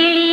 கிளி